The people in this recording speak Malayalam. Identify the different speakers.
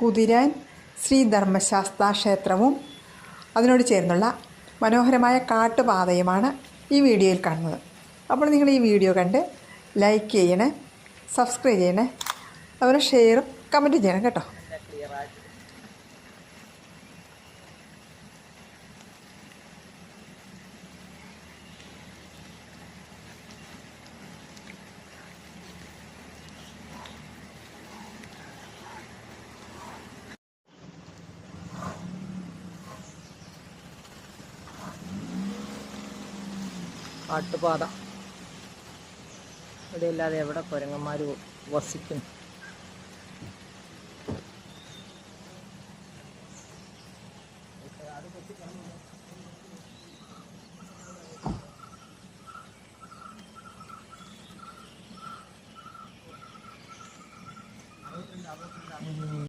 Speaker 1: കുതിരാൻ ശ്രീ ധർമ്മശാസ്ത്ര ക്ഷേത്രവും അതിനോട് ചേർന്നുള്ള മനോഹരമായ കാട്ടുപാതയുമാണ് ഈ വീഡിയോയിൽ കാണുന്നത്. അപ്പോൾ നിങ്ങൾ ഈ വീഡിയോ കണ്ട് ലൈക്ക് ചെയ്യണേ സബ്സ്ക്രൈബ് ചെയ്യണേ അതുപോലെ ഷെയറും കമന്റും ചെയ്യണം കേട്ടോ.
Speaker 2: കാട്ടുപാത ഇവിടെയല്ലാതെ എവിടെ കുരങ്ങന്മാർ വസിക്കുന്നു?